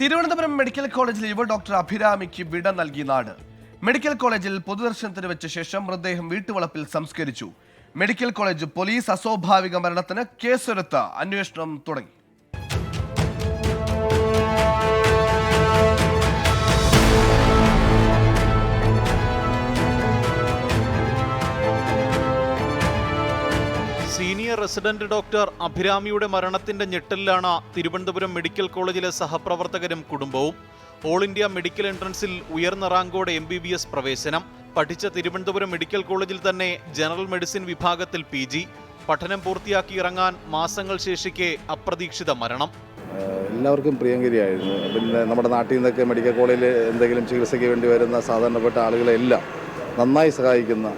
Thiruvananthapuram medical കോളേജിൽ യുവ doctor അഭിരാമിക്ക് വിട നൽകി നാട്. മെഡിക്കൽ കോളേജിൽ പൊതുദർശനത്തിന് വെച്ച ശേഷം മൃതദേഹം വീട്ടുവളപ്പിൽ സംസ്കരിച്ചു. മെഡിക്കൽ കോളേജ് പോലീസ് അസ്വാഭാവിക മരണത്തിന് കേസെടുത്ത് അന്വേഷണം തുടങ്ങി. സീനിയർ റെസിഡന്റ് ഡോക്ടർ അഭിരാമിയുടെ മരണത്തിന്റെ ഞെട്ടലിലാണ് തിരുവനന്തപുരം മെഡിക്കൽ കോളേജിലെ സഹപ്രവർത്തകരും കുടുംബവും. ഓൾ ഇന്ത്യ മെഡിക്കൽ എൻട്രൻസിൽ ഉയർന്ന റാങ്കോടെ എം ബി ബി എസ് പ്രവേശനം. പഠിച്ച തിരുവനന്തപുരം മെഡിക്കൽ കോളേജിൽ തന്നെ ജനറൽ മെഡിസിൻ വിഭാഗത്തിൽ പി ജി പഠനം പൂർത്തിയാക്കി ഇറങ്ങാൻ മാസങ്ങൾ ശേഷിക്കെ അപ്രതീക്ഷിത മരണം. എല്ലാവർക്കും പ്രിയങ്കരിയായിരുന്നു. പിന്നെ നമ്മുടെ നാട്ടിൽ നിന്നൊക്കെ മെഡിക്കൽ കോളേജിൽ എന്തെങ്കിലും ചികിത്സയ്ക്ക് വേണ്ടി വരുന്ന സാധാരണപ്പെട്ട ആളുകളെല്ലാം നന്നായി സഹായിക്കുന്ന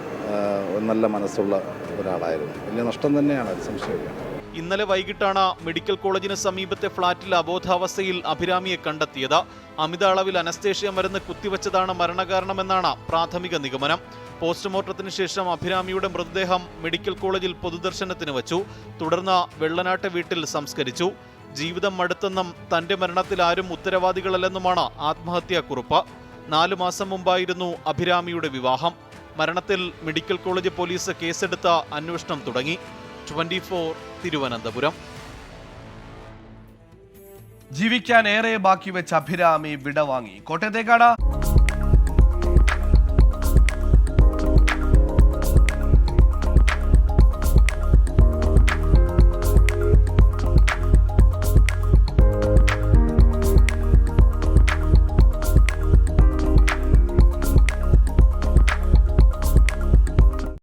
നല്ല മനസ്സുള്ള ഒരാളായിരുന്നു. വലിയ നഷ്ടം തന്നെയാണ് അത് ഇന്നലെ വൈകിട്ടാണ് മെഡിക്കൽ കോളേജിന് സമീപത്തെ ഫ്ളാറ്റിൽ അബോധാവസ്ഥയിൽ അഭിരാമിയെ കണ്ടെത്തിയത്. അമിത അളവിൽ അനസ്തേഷ്യ മരുന്ന് കുത്തിവച്ചതാണ് മരണകാരണമെന്നാണ് പ്രാഥമിക നിഗമനം. പോസ്റ്റ്മോർട്ടത്തിന് ശേഷം അഭിരാമിയുടെ മൃതദേഹം മെഡിക്കൽ കോളേജിൽ പൊതുദർശനത്തിന് വച്ചു. തുടർന്ന് വെള്ളനാട്ടെ വീട്ടിൽ സംസ്കരിച്ചു. ജീവിതം മടുത്തെന്നും തന്റെ മരണത്തിൽ ആരും ഉത്തരവാദികളല്ലെന്നുമാണ് ആത്മഹത്യാക്കുറിപ്പ്. നാലു മാസം മുമ്പായിരുന്നു അഭിരാമിയുടെ വിവാഹം. മരണത്തിൽ മെഡിക്കൽ കോളേജ് പോലീസ് കേസെടുത്ത അന്വേഷണം തുടങ്ങി. Twenty four Thiruvananthapuram. ജീവിക്കാൻ ഏറെ ബാക്കി വെച്ച അഭിരാമി വിടവാങ്ങി. കോട്ടയത്തേക്കാണ്